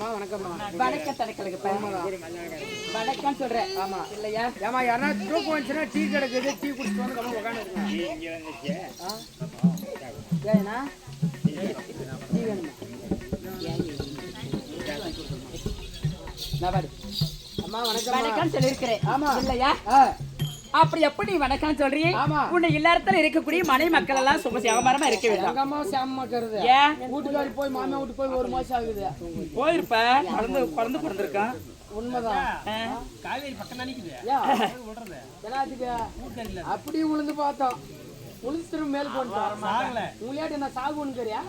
அம்மா வணக்கம்மா. வணக்கம் தடக்கலுக்கு வணக்கம் சொல்றேன். ஆமா. இல்லையா? ஏமா யாரா தூக்கம் வந்துச்சுன்னா டீ கிடக்குது. டீ குடிச்சு வந்து கம்மா உட்காந்து ஏண்ணா டீ வேணுமா? நான் பாரு. அம்மா வணக்கம் வணக்கம் சொல்லியிருக்கிறேன். ஆமா. இல்லையா? அப்படி எப்படி வணக்கம் சொல்றீங்க ஆமா. உன்னை இல்லறத்துல இருக்கக்கூடிய மனை மக்கள் எல்லாம் சும சிவமரமா இருக்க வேண்டாம். ஏன் வீட்டுக்காரி போய் மாமியா வீட்டு போய் ஒரு மாசம் ஆகுது. போயிருப்ப? குழந்தை குழந்தை பிறந்திருக்கான். உண்மைதான். காவேரி பக்கம் நினைக்குது உளுந்து மேல் போட்டோம் சாகல. உங்களையாட்டு நான் சாகு ஒண்ணுக்கிறியா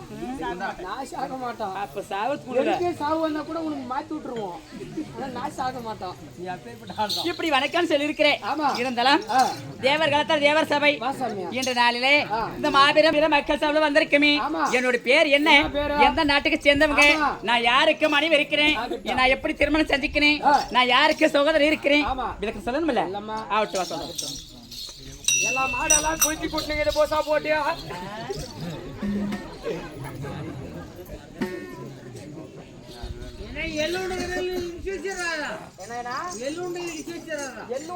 நான் சாக மாட்டோம் அப்ப சாவு வந்தா கூட உனக்கு மாத்தி விட்டுருவோம். ஆனா நான் சாக மாட்டோம் இப்படி வணக்கம் சொல்லியிருக்கிறேன். இருந்தாலும் தேவர் காலத்தில் தேவர் சபை. இன்று நாளிலே. இந்த மாபெரும் மக்கள் சபை வந்திருக்குமே. என்னோட பேர் என்ன? என்ன? எந்த நாட்டுக்கு சேர்ந்தவங்க. நான் யாருக்கு மனைவி இருக்கிறேன். நான் எப்படி திருமணம் சந்திக்கிறேன் ஆ. நான் யாருக்கு சகோதரர் இருக்கிறேன். இதுக்கு சொல்லணும்ல. ஆகட்டும் வா சொல்றேன். எல்லா மாடெல்லாம் குளிச்சு குட்டிங்க போசா போட்டியா?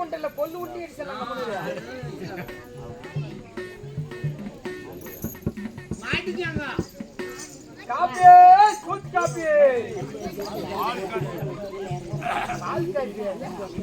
உண்டல்ல கொல்லு உண்டி அடிச்சலாம் காப்பி சூத் காப்பி. பால் coffee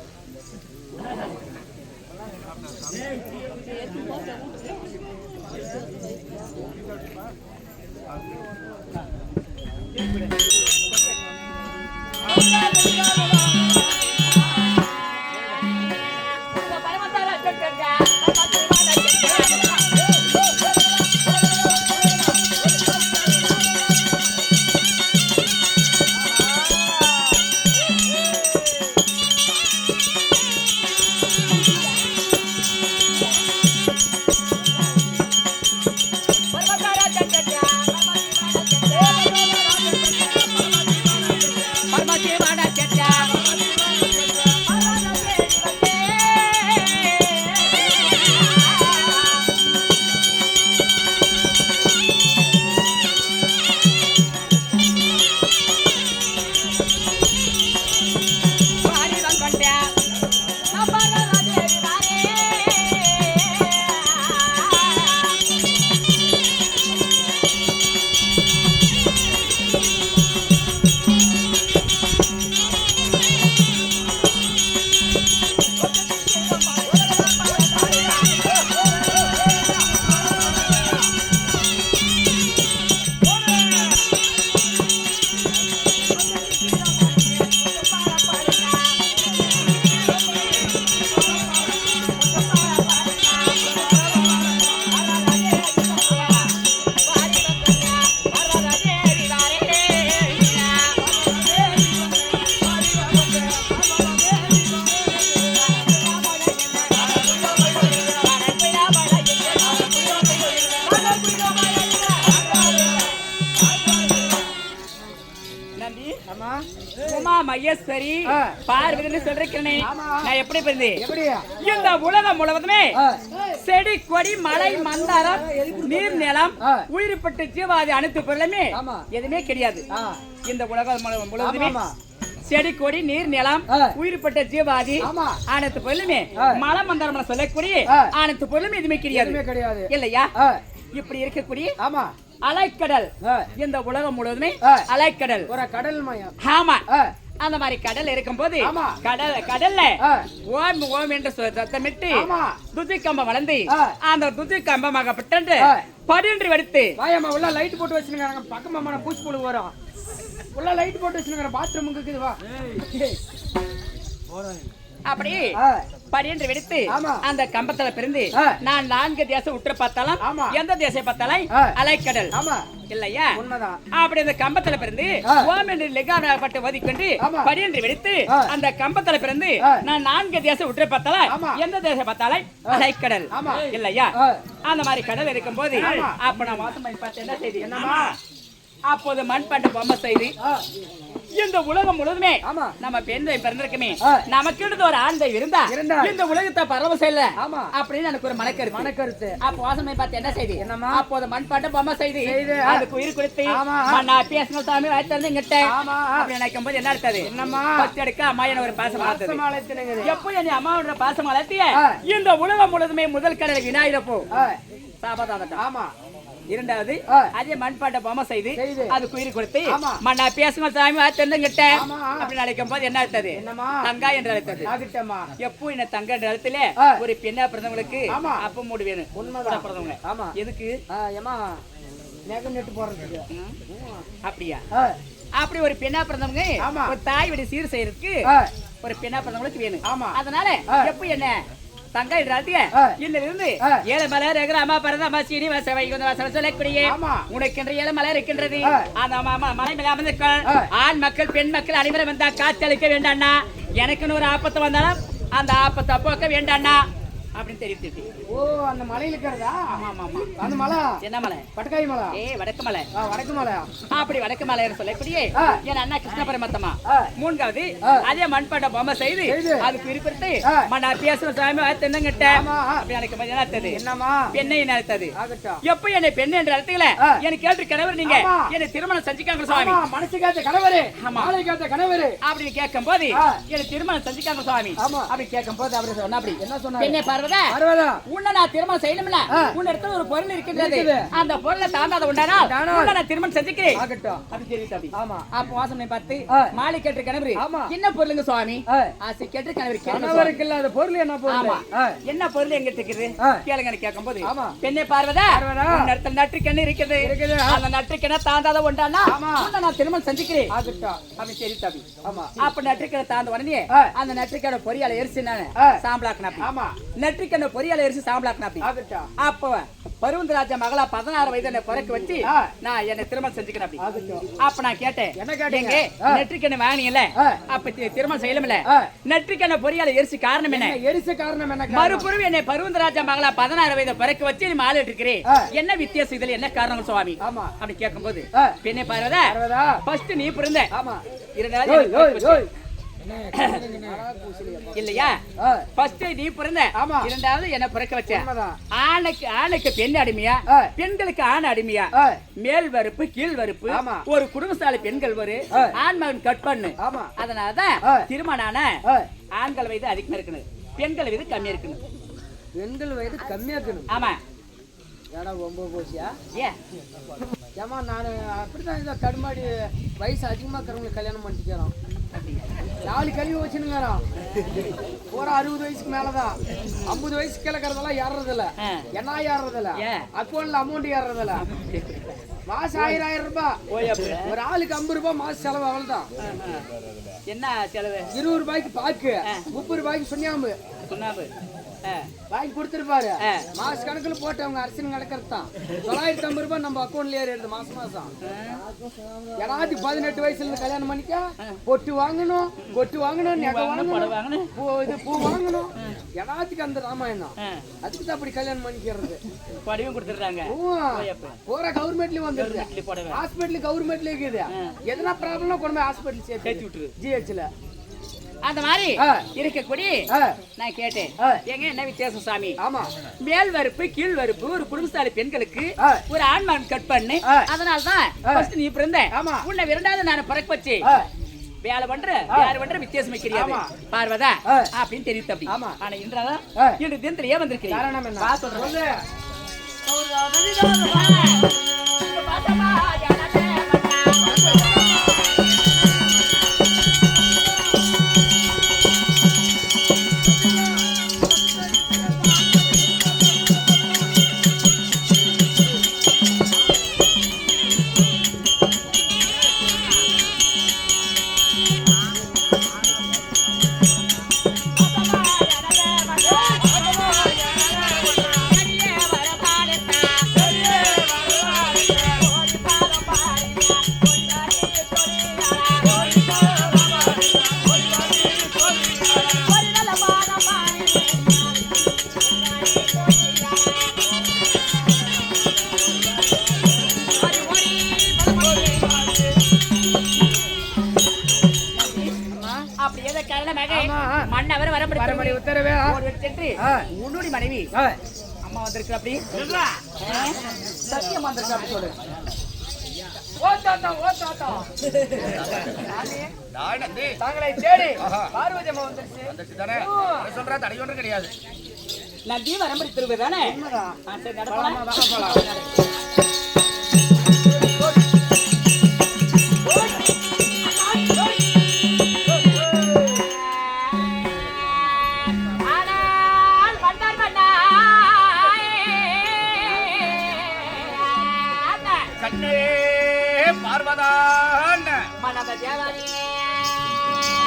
Uma Maheswari. பார்வதினு சொல்றேன். நான் எப்படி பிறந்தேன் இந்த உலகம் முழுவதுமே செடி கொடி மலை மந்தாரம் நீர் நிலம். உயிர்பட்டு ஜீவாதி அனைத்து பொருளுமே. எதுவுமே கிடையாது இந்த உலகம் முழு- முழுவதுமே. செடி கொடி நீர் நிலம். உயிர்பட்ட ஜீவாதி. அனைத்து பொருளுமே. மலை மந்தாரம் சொல்லக்கூடிய. அனைத்து பொருளுமே எதுவுமே கிடையாது இல்லையா இப்படி இருக்கக்கூடிய ஆமா அலைக்கடல். இந்த உலகம் முழுவதுமே. அலைக்கடல். ஒரு கடல் மயம். ஆமா. அந்த மாதிரி கடல் இருக்கும்போது. கடல் கடல்ல. ஓம் ஓம் என்று சத்தமிட்டு ஆமா. துதி கம்பம் வளர்ந்து. அந்த துதி கம்பமாகப்பட்டு ஆ. படின்று வெடித்து வாயம்மா உள்ள லைட் போட்டு வச்சிருக்காங்க பக்கமா நான் பூச்சி புழு வரும். உள்ள லைட் போட்டு வச்சிருக்காங்க பாத்ரூமுக்கு இருக்குது வா ஏய். அப்படி ஆ, படியென்று வெடித்து. அந்த கம்பத்துல பிறந்து. நான் நான்கு தேசம் உற்று பார்த்தாலும். எந்த தேசம் பார்த்தாலும். அலைக்கடல் இல்லையா உண்மைதான் அப்படி அந்த கம்பத்துல பிறந்து. ஓம் என்று லிகானப்பட்டு ஒதுக்கொண்டு ஆமா. படியென்று வெடித்து. அந்த கம்பத்துல பிறந்து. நான் நான்கு தேசம் உற்று பார்த்தாலும். எந்த தேசம் பார்த்தாலும் அலைக்கடல். இல்லையா. அந்த மாதிரி கடல் இருக்கும் போது. அப்ப நான் வாசம் என்ன செய்தி என்னமா அப்போது மண்பாண்ட பொம்மை செய்து இந்த உலகம் முழுதுமே. நம்ம பெண் பிறந்திருக்குமே. நமக்கு ஒரு ஆண்தை இருந்தா இருந்தா. இந்த உலகத்தை பரவ ஆமா. அப்படின்னு எனக்கு ஒரு மனக்கருத்து மனக்கருத்து அப்போ வாசனை பார்த்து என்ன செய்தி என்னம்மா? அப்போது மண்பாட்ட பொம்மை செய்து. அதுக்கு உயிர் கொடுத்து. நான் பேசின சாமி வாய்த்தது இங்கிட்ட ஆமா. அப்படி நினைக்கும் போது என்ன அடுத்தது என்னம்மா? பத்து எடுக்க அம்மா என்ன ஒரு பாசம் வளர்த்தது. எப்போ என் அம்மாவோட பாசம் வளர்த்திய. இந்த உலகம் முழுதுமே முதல் கடல் விநாயகப்போ ஆ, சாபதாதட்டம் ஆமா இரண்டாவது. அதே மண்பாட்ட பொம்மை செய்து. அதுக்கு உயிர் கொடுத்து. மண்ணா பேசுங்க சாமி வாய்த்திருந்துங்கிட்ட ஆமா. அப்படி நினைக்கும் போது என்ன என்னம்மா தங்கா என்று அழைத்தது எப்போ என்ன தங்க என்ற இடத்துல ஆ. ஒரு பெண்ணா பிறந்தவங்களுக்கு. அப்ப மூடு வேணும் உண்மைதான். பிறந்தவங்க எதுக்கு? அப்படியா அப்படி ஒரு பெண்ணா பிறந்தவங்க. ஒரு தாய் வீடு சீர் செய்யறதுக்கு ஒரு பெண்ணா பிறந்தவங்களுக்கு வேணும். அதனால. எப்ப என்ன தங்க என்ற இடத்துல ஆ. இன்னில இருந்து. ஏழை மலர் இருக்கிற அம்மா பிறந்த அம்மா சீனி வச வைகுந்த சொல்லக்கூடிய. உனக்கென்ற ஏழை மலர் இருக்கின்றது. அந்த மலை மேல அமர்ந்திருக்கள். ஆண் மக்கள் பெண் மக்கள் அனைவரும் வந்தா காத்தளிக்க வேண்டாண்ணா எனக்குன்னு ஒரு ஆபத்து வந்தாலும் அந்த ஆபத்தை போக்க வேண்டாண்ணா அப்படின்னு தெரிவித்து ஓ அந்த மலையில இருக்கிறதா ஆமா ஆமா ஆமா அந்த மலை? என்ன மலை? பட்டக்காய் மலை. ஏ வடக்கு மலை. ஆ, வடக்கு மலை. அப்படி வடக்கு மலைன்னு சொல்லக்கூடியே ஆ. என் அண்ணா கிருஷ்ண பரமத்தம்மா ஆ. மூன்றாவது. அதே மண்பாட்ட பொம்மை செய்து. அதுக்கு பேசுற சாமி தென்னங்கிட்ட. அப்படி எனக்கு நடத்தது. என்னம்மா? பெண்ணை நடத்தது. எப்ப என்னை பெண் என்ற இடத்துல. எனக்கு கேட்டு கணவர் நீங்க. என்னை திருமணம் செஞ்சுக்காங்க சுவாமி மனசு கணவரு. ஆமா. கணவரு. அப்படின்னு கேட்கும் போது. என்னை திருமணம் செஞ்சுக்காங்க சுவாமி. அப்படி கேட்கும் போது அப்படி சொன்னா அப்படி என்ன சொன்னாரு? பெண்ணை பார்வதா அறுபதா உன்னை நான் திருமணம் செய்யணும்ல ஆ. உன்ன இடத்துல ஒரு பொருள் இருக்கின்றது இருக்குது. அந்த பொருளை தாண்டாத உண்டானா தானா. உன்னை நான் திருமணம் செஞ்சுக்கிறேன் ஆகட்டும் அப்படி தெரியுது அப்படி ஆமா அப்ப வாசனை பார்த்து ஆ. மாலை கேட்டு கணவர் ஆமா. என்ன பொருளுங்க சுவாமி ஆ. ஆசை கேட்டு கணவர் கேளுங்க சுவாமி. கணவருக்கு இல்லாத பொருள் என்ன பொருள் ஆமா ஆ, என்ன பொருள் எங்க இருக்குது. கேளுங்க கேட்கும் போது ஆமா. பெண்ணே பார்வதா. உன் இடத்துல நற்றுக்கண்ணு இருக்குது. அந்த நற்றுக்கண்ண தாண்டாத உண்டானா ஆமா. உன்னை நான் திருமணம் செஞ்சுக்கிறேன் அப்படி சரி தம்பி ஆமா அப்ப நெற்றிக்கடை தாண்ட உடனே. அந்த நெற்றிக்கடை பொரியால எரிச்சு நானு ஆ. சாம்பலாக்குனாப்பி ஆமா நெற்றிக்கண்ண பொரியால எரிச்சு சாம்பலாக்குனாப்பி ஆகட்டும் அப்ப பருவந்தராஜ மகளா பதினாறு வயது என்னை பிறக்க வச்சு. நான் என்னை திருமணம் செஞ்சுக்கிறேன் அப்படி அப்ப நான் கேட்டேன் என்ன கேட்டீங்க? நெற்றிக்கண்ணை வாங்கினீங்கல்ல ஆ. அப்ப திருமணம் செய்யலும்ல ஆ. நெற்றிக்கண்ணை பொரியால எரிச்சு காரணம் என்ன? என்ன எரிச காரணம் என்ன? மறுபுறம் என்னை பருவந்தராஜ மகளா பதினாறு வயது பிறக்க வச்சு நீ மாலை இருக்கிறேன். என்ன வித்தியாசம்? இதுல என்ன காரணம் சுவாமி? அப்படி கேட்கும்போது ஆ. பெண்ணை பாருவதா? ஃபர்ஸ்ட் நீ பிறந்த. ஆமா. இரண்டாவது இல்லையா? ஃபர்ஸ்ட் நீ பிறந்த. இரண்டாவது என்ன பிறக்க வச்ச. ஆணுக்கு ஆணுக்கு பெண் அடிமையா. பெண்களுக்கு ஆண் அடிமையா? மேல் வறுப்பு கீழ் வறுப்பு. ஒரு குடும்பசாலை பெண்கள் ஒரு. ஆண் மகன் கட் பண்ணு. அதனாலதான். திருமணம் ஆன ஆண்கள் வயது அதிகமா இருக்கணும். பெண்கள் வயது கம்மியா இருக்கணும். பெண்கள் வயது கம்மியா இருக்கணும். ஆமா. ஏடா ரொம்ப போச்சியா? ஏமா நான் அப்படித்தான் இந்த தடுமாடி வயசு அதிகமா இருக்கிறவங்களுக்கு கல்யாணம் பண்ணிக்கிறோம் நாலு கல்வி வச்சுனுங்கிறோம் ஒரு அறுபது வயசுக்கு மேலதான். ஐம்பது வயசுக்கு கிழக்கிறதெல்லாம் ஏறுறதில்ல. ஆ. என்ன ஏறுறதில்ல? ஏன்? அக்கௌண்ட்ல அமௌண்ட் ஏறுறதில்ல. மாசம் ஆயிரம் ஆயிரம் ரூபாய் ஒரு ஆளுக்கு ஐம்பது ரூபாய் மாச செலவு அவ்வளவுதான் என்ன செலவு? இருபது ரூபாய்க்கு பாக்கு. முப்பது ரூபாய்க்கு சுண்ணாம்பு. சுண்ணாம்பு. வாங்கி கொடுத்துருப்பாரு. மாச கணக்குல போட்டு அவங்க அரசியல் நடக்கிறது தான் தொள்ளாயிரத்தி ஐம்பது ரூபாய் நம்ம அக்கௌண்ட்ல ஏறிடுது மாசம் மாசம். எல்லாத்துக்கும் பதினெட்டு வயசுல இருந்து கல்யாணம் பண்ணிக்க பொட்டு வாங்கணும் கொட்டு வாங்கணும் நகை. பூ இது பூ வாங்கணும். எல்லாத்துக்கும் அந்த ராமாயணம். அதுக்கு தான் அப்படி கல்யாணம் பண்ணிக்கிறது. படிவும் அப்ப. பூரா கவர்மெண்ட்லயும் போடவே. ஹாஸ்பிட்டல் கவர்மெண்ட்ல இருக்குது. எதனா ப்ராப்ளம் கொண்டு போய் ஹாஸ்பிட்டல் சேர்த்து விட்டுரு. ஜிஹெச்ல அந்த மாதிரி. இருக்கக்கூடிய. நான் கேட்டேன். எங்க என்ன வித்தியாசம் சாமி ஆமா மேல் வறுப்பு கீழ் வறுப்பு ஒரு குடும்பஸ்தாலி பெண்களுக்கு. ஒரு ஆண்மகன் கட் பண்ணு ஆ. அதனால தான் ஆ. first நீ பிறந்த ஆமா. உன்னை இரண்டாவது நான் பிறக்க வச்சு வேலை பண்ற வேற பண்ற வித்தியாசம் ஆமா. பார்வதா. அப்படின்னு தெரியுது அப்படி ஆமா. ஆனா இன்றாதான். இன்று தினத்துல ஏன் வந்திருக்கிறீங்க சொல்றேன் கடவுள மகன் மன்னவர் வரபடி வரபடி உத்தரவே. சென்று. உன்னுடைய மனைவி. அம்மா வந்திருக்கு அப்படி. சத்தியம் வந்திருக்கு அப்படி சொல்லு. தாங்களை தேடி. வந்துருச்சு. தானே? சொல்ற கிடையாது. நான் வரம்படி திருவே தானே? Yeah.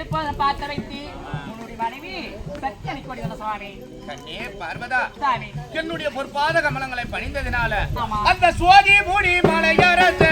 எடுப்பதை பார்த்து வைத்து உன்னுடைய என்னுடைய பொற்பாத கமலங்களை பணிந்ததினால அந்த சுவாதி மூடி மலையரச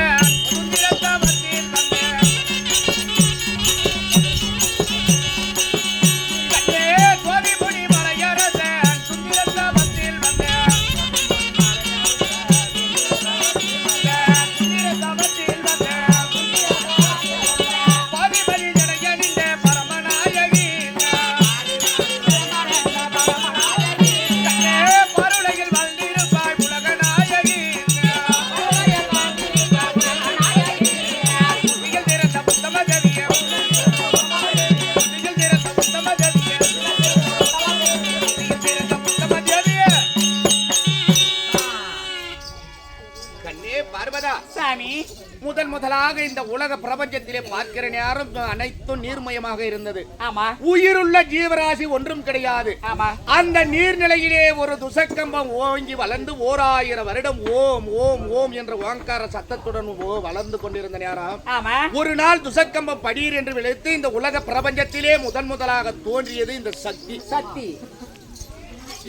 முதலாக இந்த உலக பிரபஞ்சத்திலே பார்க்கிற நேரம் அனைத்தும் நீர்மயமாக இருந்தது. ஆமா. உயிருள்ள ஜீவராசி ஒன்றும் கிடையாது. ஆமா. அந்த நீர்நிலையிலே ஒரு துசக்கம்பம் ஓங்கி வளர்ந்து ஓர் ஆயிரம் வருடம் ஓம் ஓம் ஓம் என்ற ஓங்கார சத்தத்துடன் வளர்ந்து கொண்டிருந்த நேரம் ஆமா. ஒரு நாள் துசக்கம்பம் படீர் என்று விளைத்து இந்த உலக பிரபஞ்சத்திலே முதன் முதலாக தோன்றியது இந்த சக்தி. சக்தி.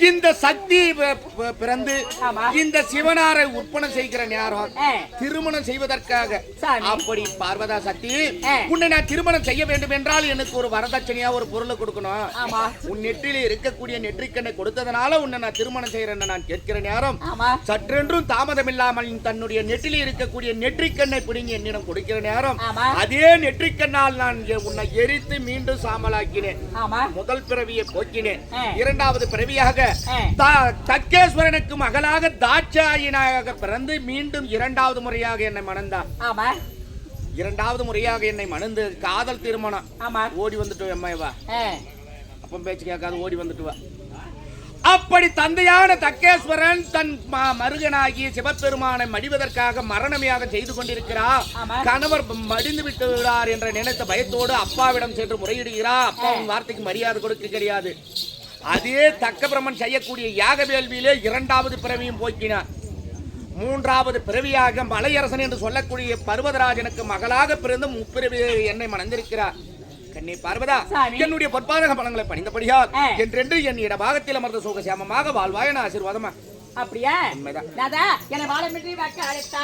இந்த சக்தி பிறந்து. இந்த சிவனாரை உற்பனை செய்கிற நேரம். திருமணம் செய்வதற்காக. அப்படி பார்வதா சக்தி. உன்னை நான் திருமணம் செய்ய வேண்டும் என்றால் எனக்கு ஒரு வரதட்சணையா ஒரு பொருளை கொடுக்கணும் உன் நெற்றிலே இருக்கக்கூடிய நெற்றிக்கண்ணை கொடுத்ததனால உன்னை நான் திருமணம் செய்யறேன்னு நான் கேட்கிற நேரம் சற்றென்றும் தாமதம் இல்லாமல் தன்னுடைய நெற்றிலே இருக்கக்கூடிய நெற்றிக்கண்ணை பிடிங்கி என்னிடம் கொடுக்கிற நேரம். அதே நெற்றிக்கண்ணால் நான் உன்னை எரித்து மீண்டும் சாம்பலாக்கினேன் ஆமா முதல் பிறவியை போக்கினேன். இரண்டாவது பிறவியாக த- தக்கேஸ்வரனுக்கு மகளாக தாட்சாயினாக பிறந்து மீண்டும் இரண்டாவது முறையாக என்னை மணந்தான். ஆமா. இரண்டாவது முறையாக என்னை மணந்து காதல் திருமணம். ஆமா. ஓடி வந்துட்டு அம்மாவா. அப்பம் பேச்சு கேட்காது ஓடி வந்துட்டு வா. அப்படி தந்தையான தக்கேஸ்வரன் தன் மருகனாகிய சிவபெருமானை மடிவதற்காக மரணமையாக செய்து கொண்டிருக்கிறார். கணவர் மடிந்து விட்டு விடார் என்ற நினைத்த பயத்தோடு அப்பாவிடம் சென்று முறையிடுகிறார். அப்பாவின் வார்த்தைக்கு மரியாதை கொடுக்க கிடையாது அதே தக்க பிரம்மன் செய்யக்கூடிய யாக வேள்வியிலே இரண்டாவது பிறவியும் போக்கினார் மூன்றாவது பிறவியாக மலையரசன் என்று சொல்லக்கூடிய பர்வதராஜனுக்கு மகளாக பிறந்து முப்பிறவி என்னை மணந்திருக்கிறார் கண்ணே பார்வதா. என்னுடைய பொற்பாதக பலங்களை பணிந்தபடியால். என்றென்று என் இடபாகத்தில் அமர்ந்த சுகசியாமமாக வாழ்வாய நான் ஆசீர்வாதமா அப்படியா உண்மைதான். என்னை வாழமின்றி வாக்க அழைத்தா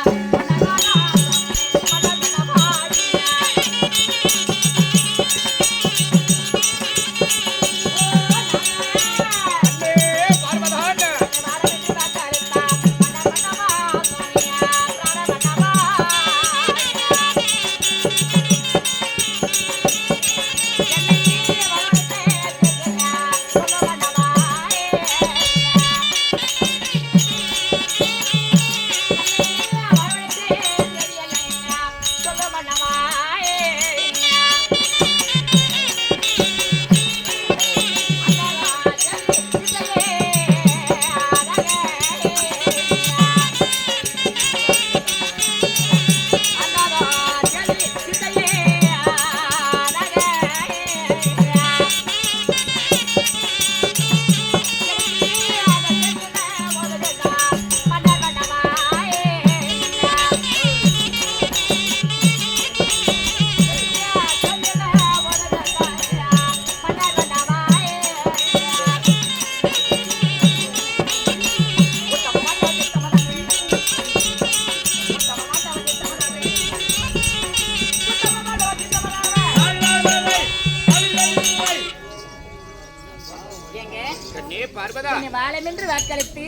என்னை வாழமென்று வாக்களித்து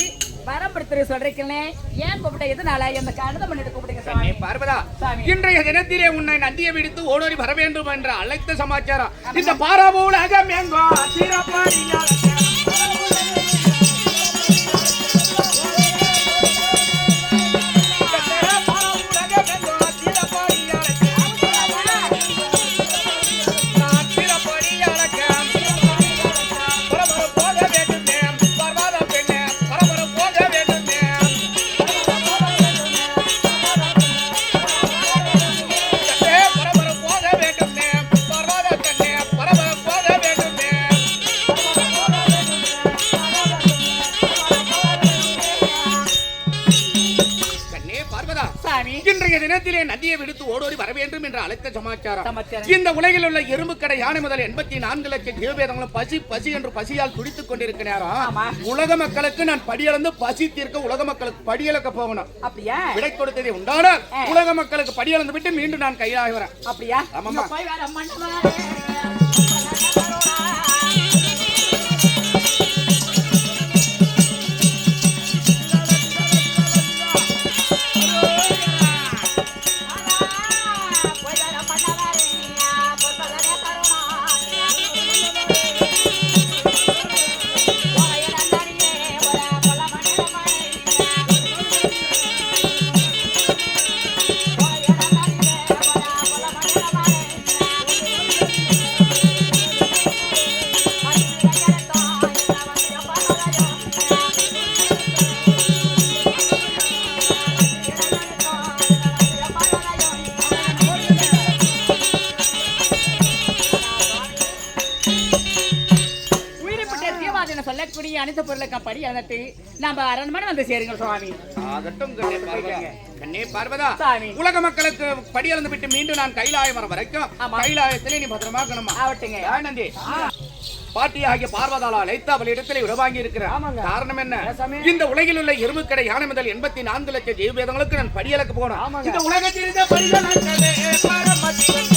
வரம் படுத்துற சொல்றீங்களே? ஏன் கூப்பிட்ட எதனால? என்ன கழுத பண்ணிட்டு கூப்பிடுங்க பார்வதா. இன்றைய தினத்திலே உன்னை நந்தியை விடுத்து ஓடோடி வர வேண்டும் என்ற அழைத்த சமாச்சாரம். இந்த பாராபூலகம் எங்கோ சிறப்பாடியால் நதியை விடுத்து ஓடோடி வர வேண்டும் என்ற அழைத்த சமாச்சாரம். இந்த உலகில் உள்ள எறும்பு கடை யானை முதல் எண்பத்தி நான்கு லட்சம் ஜீவபேதங்களும் பசி பசி என்று பசியால் துடித்துக் கொண்டிருக்க நேரம் ஆமா. உலக மக்களுக்கு நான் படியளந்து பசி தீர்க்க உலக மக்களுக்கு படியளக்க போகணும் அப்படியா விடை கொடுத்ததை உண்டானால் ஆ. உலக மக்களுக்கு படியளந்து விட்டு மீண்டும் நான் கையாகி வரேன் அப்படியா ஆமாம்மா. படி அனைத்து நம்ம அரண்மனை வந்து சேருங்க சுவாமி ஆகட்டும் கண்ணே பார்வதா கண்ணே பார்வதா சாமி. உலக மக்களுக்கு படியிறந்து விட்டு மீண்டும் நான் கைலாயம் வர வரைக்கும். கைலாயத்திலே நீ பத்திரமா இருக்கணுமா ஆவட்டுங்க ஆனந்தி பாட்டி ஆகிய பார்வதாலா லைத்தா அவளிடத்திலே விடவாங்கி இருக்கிற ஆமாங்க. காரணம் என்ன ஏசாமி. இந்த உலகில் உள்ள எறும்புக்கடை யானை முதல் எண்பத்தி நான்கு லட்சம் ஜீவவேதங்களுக்கு நான் படியலக்கு போனேன் ஆமாங்க. இந்த உலகத்தில் இருந்த படிகள் நான் கண்டேன். பரமசிவன்